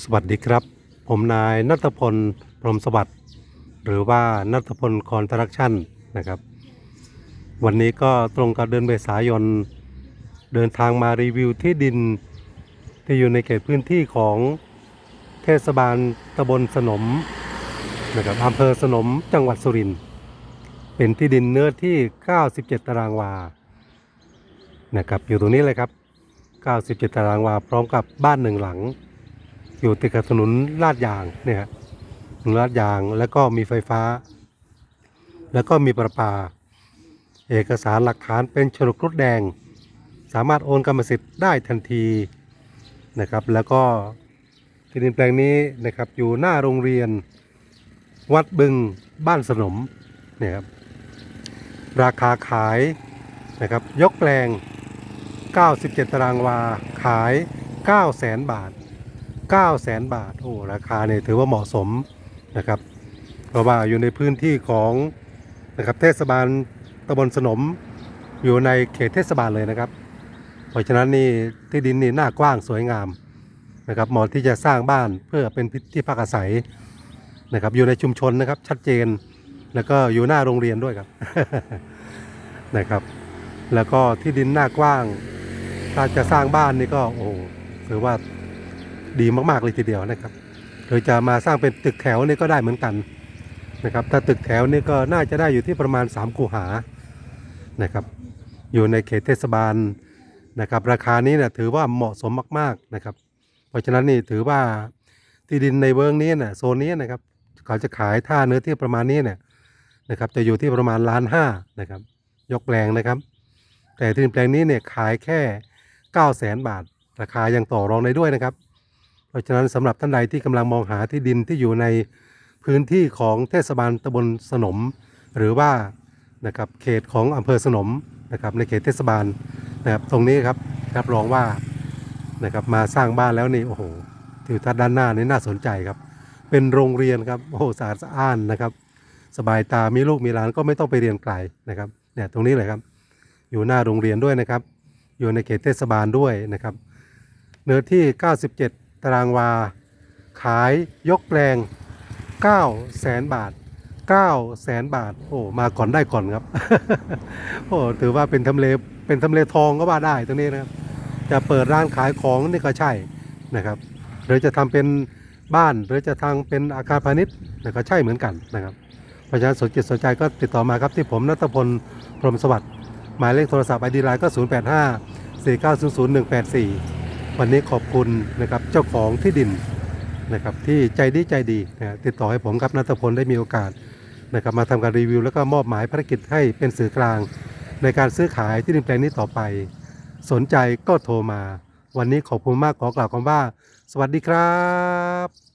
สวัสดีครับ ผมนายนัทพลพรหมสวัสดิ์หรือว่านัทพลคอนสตรักชั่นนะครับ วันนี้ก็ตรงกับเดือนเมษายน เดินทางมารีวิวที่ดิน ที่อยู่ในเขตพื้นที่ของเทศบาลตำบลสนมนะครับอำเภอสนมจังหวัดสุรินทร์เป็นที่ดินเนื้อที่ 97 ตารางวานะครับอยู่ตรงนี้เลยครับ 97 ตารางวาพร้อมกับบ้านหนึ่งหลัง อยู่ติดกับถนนลาดยางเนี่ยฮะถนนลาดยางแล้วก็มีไฟฟ้า แล้วก็มีประปา เอกสารหลักฐานเป็นฉลกรุดแดง สามารถโอนกรรมสิทธิ์ได้ทันทีนะครับ แล้วก็ที่ดินแปลงนี้นะครับอยู่หน้าโรงเรียน วัดบึงบ้านสนมเนี่ยครับราคาขายนะครับยกแปลง 97 ตารางวาขาย 9 0 0 0 0 0 บาท 9 0 0 0 0บาท โอ้ราคาเนี่ยถือว่าเหมาะสมนะครับ เพราะว่าอยู่ในพื้นที่ของนะครับเทศบาลตำบลสนมอยู่ในเขตเทศบาลเลยนะครับ เพราะฉะนั้นนี่ที่ดินนี่หน้ากว้างสวยงามนะครับเหมาะที่จะสร้างบ้านเพื่อเป็นที่พักอาศัยนะครับอยู่ในชุมชนนะครับชัดเจน แล้วก็อยู่หน้าโรงเรียนด้วยครับนะครับ แล้วก็ที่ดินหน้ากว้างถ้าจะสร้างบ้านนี่ก็โอ้ถือว่า ดีมากๆเลยทีเดียวนะครับหรือจะมาสร้างเป็นตึกแถวนี่ก็ได้เหมือนกันนะครับ ถ้าตึกแถวนี่ก็น่าจะได้อยู่ที่ประมาณ 3 คูหานะครับ อยู่ในเขตเทศบาลนะครับ ราคานี้เนี่ยถือว่าเหมาะสมมาก ๆนะครับ เพราะฉะนั้นนี่ถือว่าที่ดินในเวิร์กนี้เนี่ยโซนนี้นะครับเขาจะขายท่าเนื้อที่ประมาณนี้เนี่ยนะครับ จะอยู่ที่ประมาณล้านห้านะครับ ยกแปลงนะครับ แต่ที่ดินแปลงนี้เนี่ยขายแค่9 0 0 0 0 0 บาท ราคายังต่อรองได้ด้วยนะครับ เพราะฉะนั้นสำหรับท่านใดที่กำลังมองหาที่ดินที่อยู่ในพื้นที่ของเทศบาลตำบลสนม หรือว่านะครับเขตของอำเภอสนมนะครับในเขตเทศบาลนะครับตรงนี้ครับรับรองว่านะครับมาสร้างบ้านแล้วนี่โอ้โหทิวทัศน์ด้านหน้านี่น่าสนใจครับ เป็นโรงเรียนครับโอ้โหสะอาดสะอ้านนะครับ สบายตามีลูกมีหลานก็ไม่ต้องไปเรียนไกลนะครับเนี่ยตรงนี้เลยครับ อยู่หน้าโรงเรียนด้วยนะครับ อยู่ในเขตเทศบาลด้วยนะครับ เนื้อที่ 97 ตารางวา ขายยกแปลง9แสนบาท9แสนบาท โอ้ มาก่อนได้ก่อนครับ โอ้ ถือว่าเป็นทำเล เป็นทำเลทองก็ว่าได้ตรงนี้นะครับ จะเปิดร้านขายของนี่ก็ใช่นะครับ หรือจะทำเป็นบ้านหรือจะทางเป็นอาคารพาณิชย์นะก็ใช่เหมือนกันนะครับเพราะฉะนั้นสนจิตสนใจก็ติดต่อมาครับที่ผมนัทพลพรหมสวัสดิ์หมายเลขโทรศัพท์ไอดีไลน์ก็ 0 8 5 4 9 0 0 1 8 4 วันนี้ขอบคุณนะครับเจ้าของที่ดินนะครับที่ใจดีใจดีนะติดต่อให้ผมครับนัทพลได้มีโอกาสนะครับมาทำการรีวิว แล้วก็มอบหมายภารกิจให้เป็นสื่อกลาง ในการซื้อขายที่ดินแปลงนี้ต่อไป สนใจก็โทรมา วันนี้ขอบคุณมากขอกล่าวคำว่า สวัสดีครับ